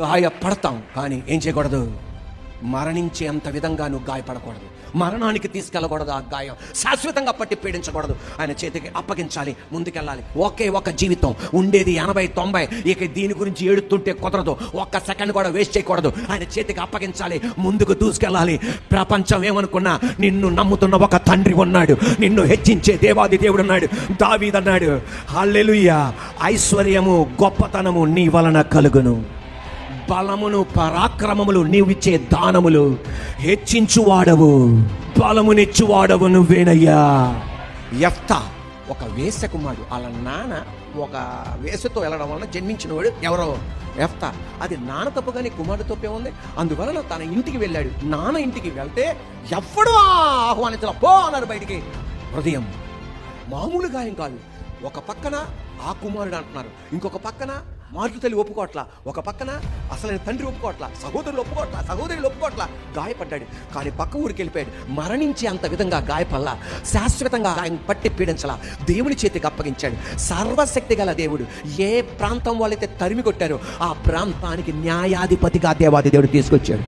గాయపడతాం కానీ ఏం చేయకూడదు? మరణించేంత విధంగా నువ్వు గాయపడకూడదు. మరణానికి తీసుకెళ్ళకూడదు ఆ గాయం. శాశ్వతంగా పట్టి పీడించకూడదు. ఆయన చేతికి అప్పగించాలి ముందుకెళ్ళాలి. ఒకే ఒక జీవితం. ఉండేది ఎనభై తొంభై. ఇక దీని గురించి ఏడుతుంటే కుదరదు. ఒక్క సెకండ్ కూడా వేస్ట్ చేయకూడదు. ఆయన చేతికి అప్పగించాలి ముందుకు దూసుకెళ్ళాలి. ప్రపంచం ఏమనుకున్నా నిన్ను నమ్ముతున్న ఒక తండ్రి ఉన్నాడు. నిన్ను హెచ్చించే దేవాది దేవుడు ఉన్నాడు. దావీదన్నాడు హల్లెలుయ్య ఐశ్వర్యము గొప్పతనము నీ వలన కలుగును. బలమును పరాక్రమములు నీవిచ్చే దానములు. హెచ్చించువాడవు బలమునిచ్చువాడవు నువ్వేనయ్యా. ఎఫ్తా ఒక వేస కుమారుడు వాళ్ళ నాన్న ఒక వేసతో వెళ్ళడం వలన జన్మించినవాడు ఎవరో? ఎఫ్తా అది నాన్న తప్పు కానీ కుమారుడు తప్పే ఉంది. అందువలన తన ఇంటికి వెళ్ళాడు. నాన్న ఇంటికి వెళ్తే ఎవ్వడు ఆహ్వానించాల. పో అన్నారు బయటికి. హృదయం మామూలు గాయం కాదు. ఒక పక్కన ఆ కుమారుడు అంటున్నారు. ఇంకొక పక్కన మార్లు తల్లి ఒప్పుకోవట్లా. ఒక పక్కన అసలైన తండ్రి ఒప్పుకోట్ల సహోదరులు ఒప్పుకోట్ల సహోదరులు ఒప్పుకోట్ల గాయపడ్డాడు. కానీ పక్క ఊరికి వెళ్ళిపోయాడు. మరణించే అంత విధంగా గాయపల్లా శాశ్వతంగా ఆయన పట్టి పీడించలా దేవుని చేతికి అప్పగించాడు. సర్వశక్తి గల దేవుడు ఏ ప్రాంతం వాళ్ళైతే తరిమి కొట్టారో ఆ ప్రాంతానికి న్యాయాధిపతిగా దేవాది దేవుడు తీసుకొచ్చాడు.